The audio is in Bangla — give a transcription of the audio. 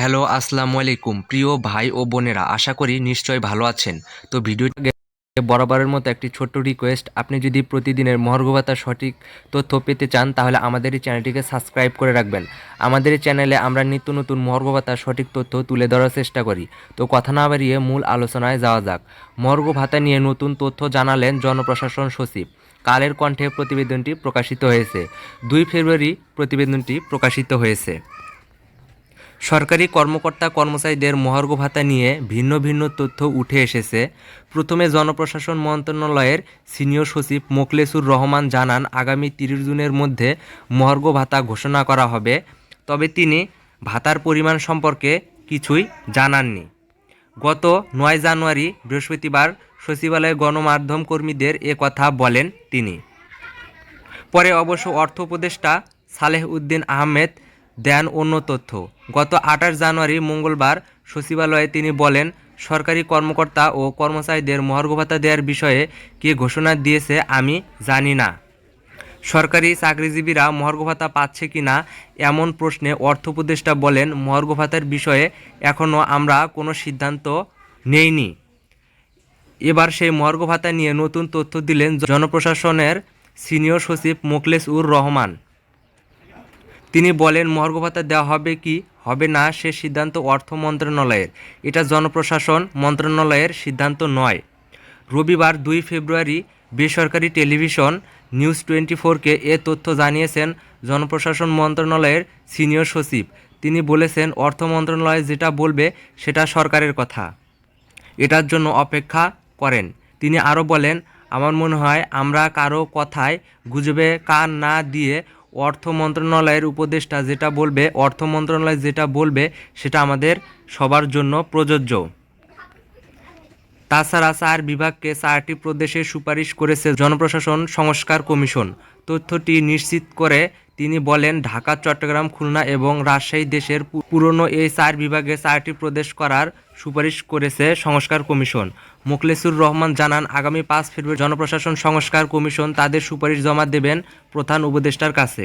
হ্যালো, আসসালামু আলাইকুম। প্রিয় ভাই ও বোনেরা, আশা করি নিশ্চয়ই ভালো আছেন। তো ভিডিওটি বরাবরের মতো একটি ছোট্ট রিকোয়েস্ট আপনি যদি প্রতিদিনের মহার্ঘ ভাতার সঠিক তথ্য পেতে চান, তাহলে আমাদের এই চ্যানেলটিকে সাবস্ক্রাইব করে রাখবেন। আমাদের এই চ্যানেলে আমরা নিত্য নতুন মহার্ঘ ভাতার সঠিক তথ্য তুলে ধরার চেষ্টা করি। তো কথা না বাড়িয়ে মূল আলোচনায় যাওয়া যাক। মহার্ঘ ভাতা নিয়ে নতুন তথ্য জানালেন জনপ্রশাসন সচিব। কালের কণ্ঠে প্রতিবেদনটি প্রকাশিত হয়েছে। দুই ফেব্রুয়ারি প্রতিবেদনটি প্রকাশিত হয়েছে। সরকারি কর্মকর্তা কর্মচারীদের মহার্ঘ ভাতা নিয়ে ভিন্ন ভিন্ন তথ্য উঠে এসেছে। প্রথমে জনপ্রশাসন মন্ত্রণালয়ের সিনিয়র সচিব মোখলেসুর রহমান জানান, আগামী তিরিশ জুনের মধ্যে মহার্ঘ ভাতা ঘোষণা করা হবে। তবে তিনি ভাতার পরিমাণ সম্পর্কে কিছুই জানাননি। গত নয় জানুয়ারি বৃহস্পতিবার সচিবালয়ে গণমাধ্যম কর্মীদের এ কথা বলেন তিনি। পরে অবশ্য অর্থ উপদেষ্টা সালেহ উদ্দিন আহমেদ দেন অন্য তথ্য। গত আঠাশ জানুয়ারি মঙ্গলবার সচিবালয়ে তিনি বলেন, সরকারি কর্মকর্তা ও কর্মচারীদের মহার্ঘ ভাতা দেওয়ার বিষয়ে কে ঘোষণা দিয়েছে আমি জানি না। সরকারি চাকরিজীবীরা মহার্ঘ ভাতা পাচ্ছে কি না এমন প্রশ্নে অর্থ উপদেষ্টা বলেন মহার্ঘ ভাতার বিষয়ে এখনও আমরা কোনো সিদ্ধান্ত নেইনি। এবার সেই মহার্ঘ ভাতা নিয়ে নতুন তথ্য দিলেন জনপ্রশাসনের সিনিয়র সচিব মোখলেস উর রহমান। তিনি বলেন, মহার্ঘ ভাতা দেওয়া হবে কি? হবে না, সে সিদ্ধান্ত অর্থ মন্ত্রণালয়ের। এটা জনপ্রশাসন মন্ত্রণালয়ের সিদ্ধান্ত নয়। রবিবার দুই ফেব্রুয়ারি বেসরকারি টেলিভিশন নিউজ টোয়েন্টি ফোরকে এ তথ্য জানিয়েছেন জনপ্রশাসন মন্ত্রণালয়ের সিনিয়র সচিব। তিনি বলেছেন, অর্থ মন্ত্রণালয় যেটা বলবে সেটা সরকারের কথা। এটার জন্য অপেক্ষা করেন। তিনি আরও বলেন, আমার মনে হয় আমরা কারও কথায় গুজবে কান না দিয়ে অর্থ মন্ত্রণালয়ের উপদেষ্টা যেটা বলবে অর্থ মন্ত্রণালয় যেটা বলবে সেটা আমাদের সবার জন্য প্রযোজ্য। তাছাড়া চার বিভাগকে চারটি প্রদেশে সুপারিশ করেছে জনপ্রশাসন সংস্কার কমিশন। তথ্যটি নিশ্চিত করে তিনি বলেন, ঢাকা, চট্টগ্রাম, খুলনা এবং রাজশাহী দেশের পুরনো এই চার বিভাগে চারটি প্রদেশ করার সুপারিশ করেছে সংস্কার কমিশন। মোখলেসুর রহমান জানান, আগামী পাঁচ ফেব্রুয়ারি জনপ্রশাসন সংস্কার কমিশন তাদের সুপারিশ জমা দেবেন প্রধান উপদেষ্টার কাছে।